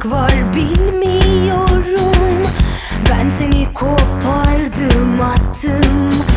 fark var bilmiyorum. Ben seni kopardım attım.